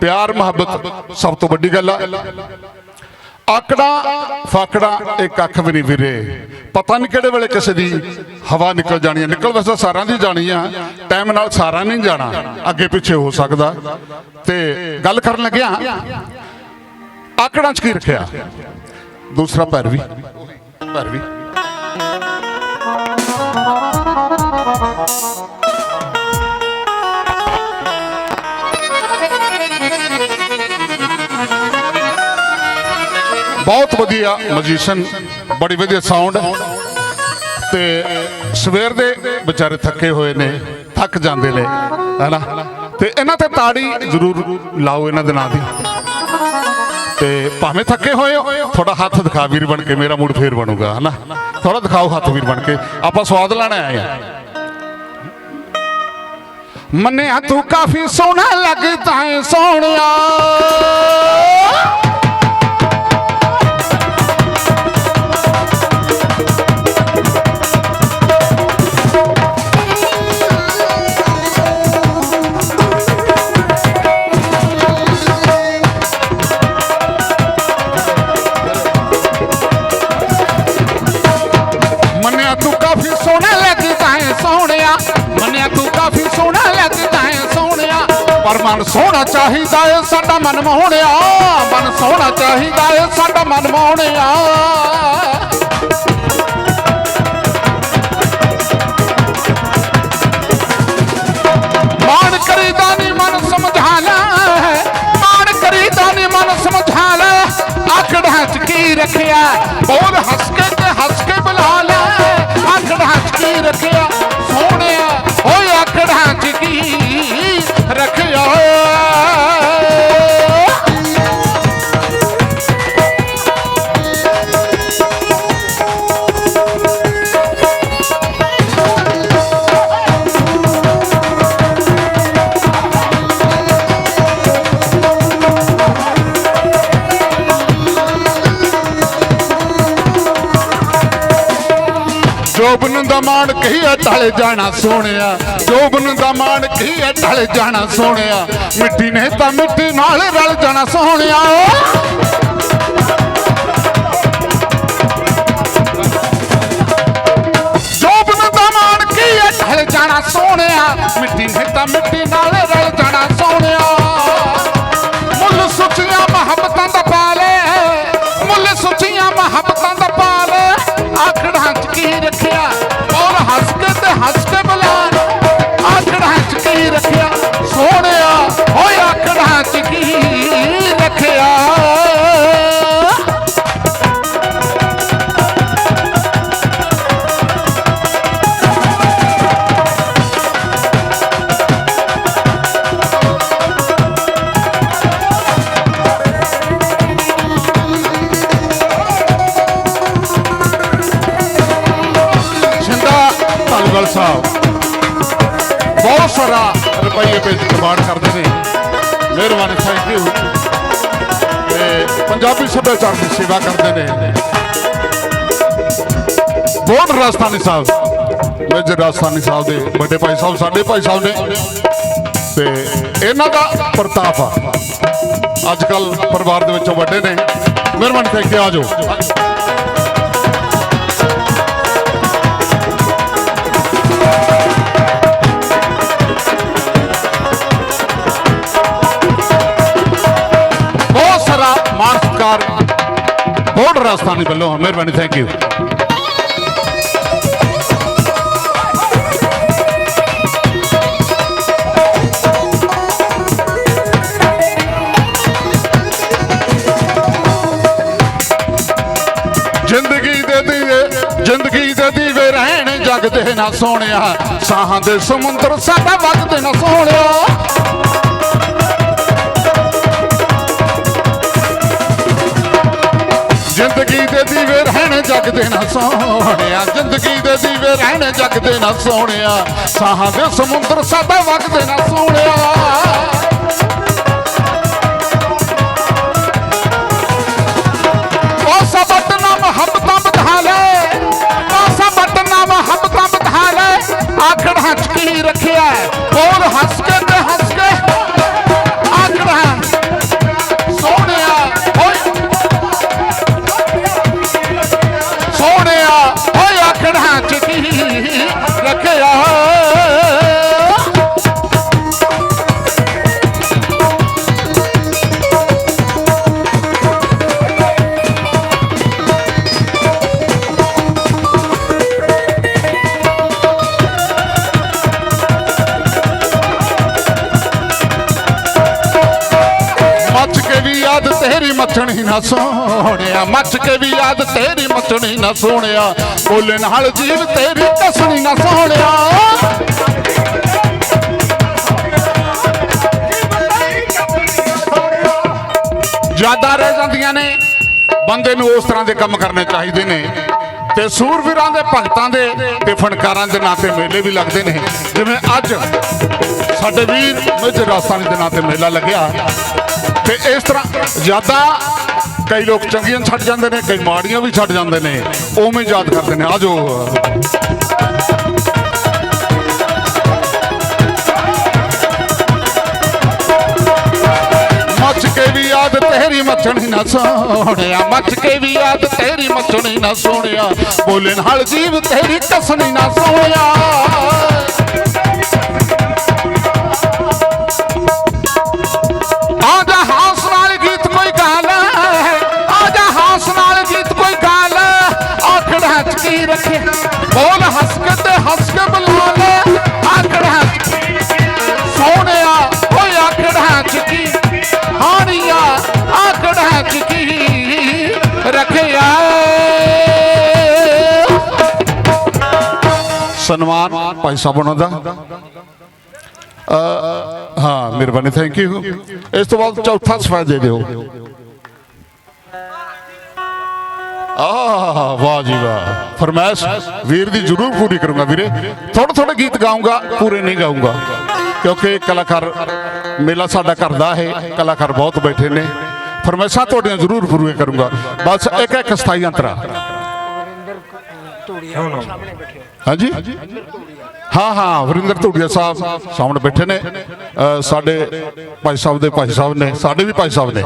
ਪਿਆਰ, ਮੁਹੱਬਤ ਸਭ ਤੋਂ ਵੱਡੀ ਗੱਲ ਆ। ਆਕੜਾ, ਫਾਕੜਾ ਇਹ ਕੱਖ ਵੀ ਨਹੀਂ ਵੀਰੇ। ਪਤਾ ਨਹੀਂ ਕਿਹੜੇ ਵੇਲੇ ਕਿਸੇ ਦੀ ਹਵਾ ਨਿਕਲ ਜਾਣੀ ਹੈ ਨਿਕਲ ਵੈਸੇ ਸਾਰਿਆਂ ਦੀ ਜਾਣੀ ਆ। ਟਾਈਮ ਨਾਲ ਸਾਰਾ ਨਹੀਂ ਜਾਣਾ। ਅੱਗੇ ਪਿੱਛੇ ਹੋ ਸਕਦਾ। ਤੇ ਗੱਲ ਕਰਨ ਲੱਗਿਆ, ਆਕੜਾਂ 'ਚ ਕੀ ਰੱਖਿਆ? ਦੂਸਰਾ ਭੈਰਵੀ। ਭੈਰਵੀ। ਬਹੁਤ ਵਧੀਆ ਮੈਜੀਸ਼ੀਅਨ ਬੜੀ ਵਧੀਆ ਸਾਊਂਡ ਤੇ ਸਵੇਰ ਦੇ ਵਿਚਾਰੇ ਥੱਕੇ ਹੋਏ ਨੇ, ਥੱਕ ਜਾਂਦੇ ਨੇ, ਹੈਨਾ? ਤੇ ਇਹਨਾਂ ਤੇ ਤਾੜੀ ਜ਼ਰੂਰ ਲਾਓ ਇਹਨਾਂ ਦੇ ਨਾਂ ਦੀ। ਤੇ ਭਾਵੇਂ ਥੱਕੇ ਹੋਏ ਹੋ ਥੋੜਾ ਹੱਥ ਦਿਖਾ ਵੀਰ ਬਣ ਕੇ, ਮੇਰਾ ਮੂਡ ਫੇਰ ਬਣੂਗਾ, ਹਨਾ? ਥੋੜਾ ਦਿਖਾਓ ਹੱਥ ਵੀਰ ਬਣ ਕੇ। ਆਪਾਂ ਸਵਾਦ ਲੈਣ ਆਏ ਆ। ਮੰਨਿਆ ਤੂੰ ਕਾਫੀ ਸੋਹਣਾ ਲੱਗਦਾ ਹੈ ਸੋਹਣਿਆ। ਪਰ ਮਨ ਸੋਹਣਾ ਚਾਹੀਦਾ ਏ, ਸਾਡਾ ਮਨ ਮੋਹਣਿਆ। ਮਨ ਸੋਹਣਾ ਚਾਹੀਦਾ ਏ, ਸਾਡਾ ਮਨ ਮੋਹਣਿਆ। ਮਾਣ ਕਰੀਦਾ ਨੀ ਮਨ ਸਮਝਾ ਲੈ ਮਾਣ ਕਰੀਦਾ ਨੀ ਮਨ ਸਮਝਾ ਲੈ ਆਕੜਾਂ ਚ ਕੀ ਰੱਖਿਆ? ਬੋਲ ਹੱਸ ਕੇ ਤੇ ਹੱਸ ਕੇ ਬੁਲਾ ਲੈ। ਆਕੜਾਂ ਚ ਕੀ ਰੱਖਿਆ? ਜੋਬਨ ਦਾ ਮਾਣ ਕਹੀਏ ਢਲ ਜਾਣਾ ਸੋਹਣਿਆ। ਜੋਬਨ ਦਾ ਮਾਣ ਕਹੀਏ ਢਲ ਜਾਣਾ ਸੋਹਣਿਆ। ਮਿੱਟੀ ਨੇ ਤਾਂ ਮਿੱਟੀ ਨਾਲ ਰਲ ਜਾਣਾ ਸੋਹਣਿਆ। ਧੰਨਵਾਦ ਸਾਹਿਬ ਬਹੁਤ ਸਾਰਾ ਰੁਪਈਏ ਵਿੱਚ ਕਮਾਂਡ ਕਰਦੇ ਨੇ। ਮਿਹਰਬਾਨੀ ਥੈਂਕ ਯੂ ਤੇ ਪੰਜਾਬੀ ਸੱਭਿਆਚਾਰ ਦੀ ਸੇਵਾ ਕਰਦੇ ਨੇ। ਬਹੁਤ ਰਾਜਸਥਾਨੀ ਸਾਹਿਬ। ਮੇਜਰ ਰਾਜਸਥਾਨੀ ਸਾਹਿਬ ਦੇ ਵੱਡੇ ਭਾਈ ਸਾਹਿਬ, ਸਾਡੇ ਭਾਈ ਸਾਹਿਬ ਨੇ। ਤੇ ਇਹਨਾਂ ਦਾ ਪ੍ਰਤਾਪ ਆ। ਅੱਜ ਕੱਲ ਪਰਿਵਾਰ ਦੇ ਵਿੱਚੋਂ ਵੱਡੇ ਨੇ। ਮਿਹਰਬਾਨੀ ਥੈਂਕ ਯੂ ਆਜੋ ਬੋਰਡ ਰਾਜਸਥਾਨੀ ਵੱਲੋਂ ਮਿਹਰਬਾਨੀ ਥੈਂਕ ਯੂ ਜ਼ਿੰਦਗੀ ਦੇ ਦੀਵੇ, ਜ਼ਿੰਦਗੀ ਦੇ ਦੀਵੇ ਰਹਿਣ, ਜਗ ਦੇ ਨਾ ਸੋਹਣਿਆ। ਸਾਹਾਂ ਦੇ ਸਮੁੰਦਰ ਸਾਡਾ ਵਗਦੇ ਨਾ ਸੋਹਣਿਆ। ਦੀਵੇ ਰਹਿਣ ਜਗ ਨਾ ਸੋਹਣਿਆ। ਜ਼ਿੰਦਗੀ ਦੇ ਦੀਵੇ ਰਹਿਣ ਜਗ ਦੇ ਨਾ ਸੋਹਣਿਆ। ਸਾਹਾਂ ਦੇ ਸਮੁੰਦਰ ਸਾਡਾ ਵਗਦੇ ਨਾ ਸੋਹਣਿਆ। ਪਾਸਾ ਬਟਨਾ ਮੁਹੱਬਤਾਂ ਵਧਾ ਲੈ ਪਾਸਾ ਬਟਨਾ ਮੁਹੱਬਤਾਂ ਵਧਾ ਲੈ ਆਖੜਾਂ ਚ ਰੱਖਿਆ, ਬੋਲ ਹੱਸ ਤੇਰੀ ਨਾ ਸੋਹਣਿਆ। ਮੱਚ ਕੇ ਵੀ ਯਾਦ ਤੇਰੀ ਮੱਚਣੀ ਨਾ ਸੋਹਣਿਆ। ਬੋਲੇ ਨਾਲ ਜੀਵ ਤੇਰੀ ਕਸਣੀ ਨਾ ਸੋਹਣਿਆ। ਯਾਦਾਂ ਰਹਿ ਜਾਂਦੀਆਂ ਨੇ। ਬੰਦੇ ਨੂੰ ਉਸ ਤਰ੍ਹਾਂ ਦੇ ਕੰਮ ਕਰਨੇ ਚਾਹੀਦੇ ਨੇ। ਤੇ ਸੂਰਵੀਰਾਂ ਦੇ ਭਗਤਾਂ ਦੇ ਤੇ ਫਨਕਾਰਾਂ ਦੇ ਨਾਂ ਤੇ ਮੇਲੇ ਵੀ ਲੱਗਦੇ ਨੇ। ਜਿਵੇਂ ਅੱਜ ਸਾਡੇ ਵੀਰ ਮੇਜਰ ਰਾਜਸਥਾਨੀ ਦੇ ਨਾਂ ਤੇ ਮੇਲਾ ਲੱਗਿਆ, ਤੇ ਇਸ ਤਰ੍ਹਾਂ ਯਾਦਾਂ ਕਈ ਲੋਕ ਚੰਗੀਆਂ ਛੱਡ ਜਾਂਦੇ ਨੇ, ਕਈ ਮਾੜੀਆਂ ਵੀ ਛੱਡ ਜਾਂਦੇ ਨੇ, ਉਵੇਂ ਯਾਦ ਕਰਦੇ ਨੇ। ਆਜੋ ਮੱਚ ਕੇ ਵੀ ਯਾਦ ਤੇਰੀ ਮੱਛਣੀ ਨਾ ਸੋਹਣਿਆ, ਮੱਚ ਕੇ ਵੀ ਯਾਦ ਤੇਰੀ ਮੱਛਣੀ ਨਾ ਸੋਹਣਿਆ ਬੋਲੇ ਨਾਲ ਜੀਵ ਤੇਰੀ ਕਸਣੀ ਨਾ ਸੋਹਣਿਆ। ਸਨਮਾਨ ਭਾਈ ਸਾਹਿਬ ਉਹਨਾਂ ਦਾ। ਹਾਂ, ਮਿਹਰਬਾਨੀ ਥੈਂਕ ਯੂ ਇਸ ਤੋਂ ਬਾਅਦ ਚੌਥਾ ਸਫਾਇ ਦੇ ਦਿਓ। ਆਹ, ਵਾਹ ਜੀ ਵਾਹ। ਫਰਮਾਇਸ਼, ਵੀਰ ਦੀ ਜ਼ਰੂਰ ਪੂਰੀ ਕਰੂੰਗਾ ਵੀਰੇ। ਥੋੜੇ ਥੋੜੇ ਗੀਤ ਗਾਉਂਗਾ ਪੂਰੇ ਨਹੀਂ ਗਾਉਂਗਾ ਕਿਉਂਕਿ ਕਲਾਕਾਰ ਮੇਲਾ ਸਾਡਾ ਘਰ ਦਾ ਹੈ, ਕਲਾਕਾਰ ਬਹੁਤ ਬੈਠੇ ਨੇ। ਫਰਮਾਇਸ਼ਾਂ ਤੁਹਾਡੀਆਂ ਜ਼ਰੂਰ ਪੂਰੀਆਂ ਕਰੂੰਗਾ। ਬਸ ਇੱਕ ਇੱਕ ਸਥਾਈ ਅੰਤਰਾ। ਹਾਂਜੀ? ਹਾਂ ਹਾਂ ਵਰਿੰਦਰ ਧੂੜੀਆ ਸਾਹਿਬ ਸਾਹਮਣੇ ਬੈਠੇ ਨੇ। ਸਾਡੇ ਭਾਈ ਸਾਹਿਬ ਦੇ ਭਾਈ ਸਾਹਿਬ ਨੇ ਸਾਡੇ ਵੀ ਭਾਈ ਸਾਹਿਬ ਨੇ।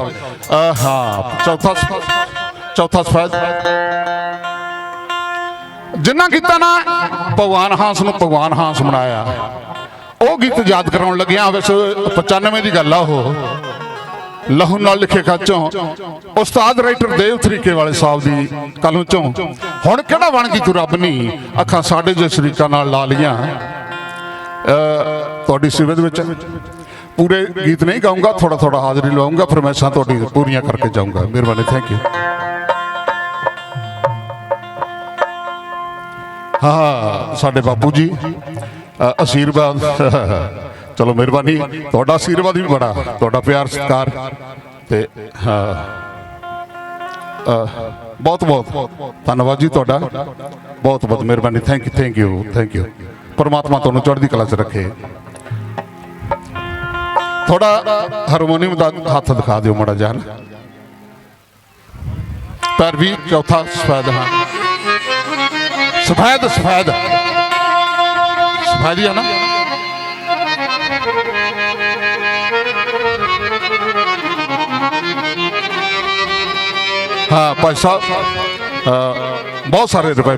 ਹਾਂ ਚੌਥਾ ਚੌਥਾ ਸਫੈਦ। ਜਿੰਨਾ ਕੀਤਾ ਨਾ ਭਗਵਾਨ ਹਾਸ ਨੂੰ ਭਗਵਾਨ ਹਾਸ ਬਣਾਇਆ। ਉਹ ਗੀਤ ਯਾਦ ਕਰਾਉਣ ਲੱਗਿਆ ਵੈਸੇ 95 ਦੀ ਗੱਲ ਆ ਉਹ। ਲਹੂ ਨਾਲ ਲਿਖੇ ਖਾਚੋਂ ਉਸਤਾਦ ਰਾਈਟਰ ਦੇਵ ਤਰੀਕੇ ਵਾਲੇ ਸਾਹਿਬ ਦੀ ਕਲਮ ਚੋਂ ਹੁਣ ਕਿਹੜਾ ਬਣ ਗਈ ਤੂੰ ਰੱਬ ਨਹੀਂ ਅੱਖਾਂ ਸਾਡੇ ਜੇ ਸ਼ਰੀਕਾਂ ਨਾਲ ਲਾ ਲੀਆਂ ਤੁਹਾਡੀ ਸਿਵਤ ਵਿੱਚ ਪੂਰੇ ਗੀਤ ਨਹੀਂ ਗਾਉਂਗਾ ਥੋੜਾ ਥੋੜਾ ਹਾਜ਼ਰੀ ਲਵਾਉਂਗਾ ਫਰਮਾਇਸ਼ਾਂ ਤੁਹਾਡੀ ਪੂਰੀਆਂ ਕਰਕੇ ਜਾਊਂਗਾ। ਮਿਹਰਬਾਨੀ ਥੈਂਕ ਯੂ ਹਾਂ ਸਾਡੇ ਬਾਪੂ ਜੀ ਅ, ਚਲੋ ਮਿਹਰਬਾਨੀ। ਤੁਹਾਡਾ ਆਸ਼ੀਰਵਾਦ ਵੀ ਬੜਾ, ਤੁਹਾਡਾ ਪਿਆਰ, ਸਤਿਕਾਰ। ਤੇ, ਹਾਂ। ਬਹੁਤ ਬਹੁਤ। ਧੰਨਵਾਦ ਜੀ ਤੁਹਾਡਾ। ਬਹੁਤ ਬਹੁਤ ਮਿਹਰਬਾਨੀ। Thank you thank you thank you ਪਰਮਾਤਮਾ ਤੁਹਾਨੂੰ ਚੜ੍ਹਦੀ ਕਲਾ 'ਚ ਰੱਖੇ। ਥੋੜਾ ਹਾਰਮੋਨੀਅਮ ਦਾ ਹੱਥ ਦਿਖਾ ਦਿਓ ਮੜਾ ਜਾਨ ਪਰ ਵੀ ਚੌਥਾ ਸਫੈਦ, ਹਾਂ। ਸਫੈਦ ਸਫੈਦ। ਸਫੈਦੀ ਹੀ ਆ ਨਾ। ਹਾਂ ਭਾਈ ਸਾਹਿਬ ਬਹੁਤ ਸਾਰੇ ਰੁਪਏ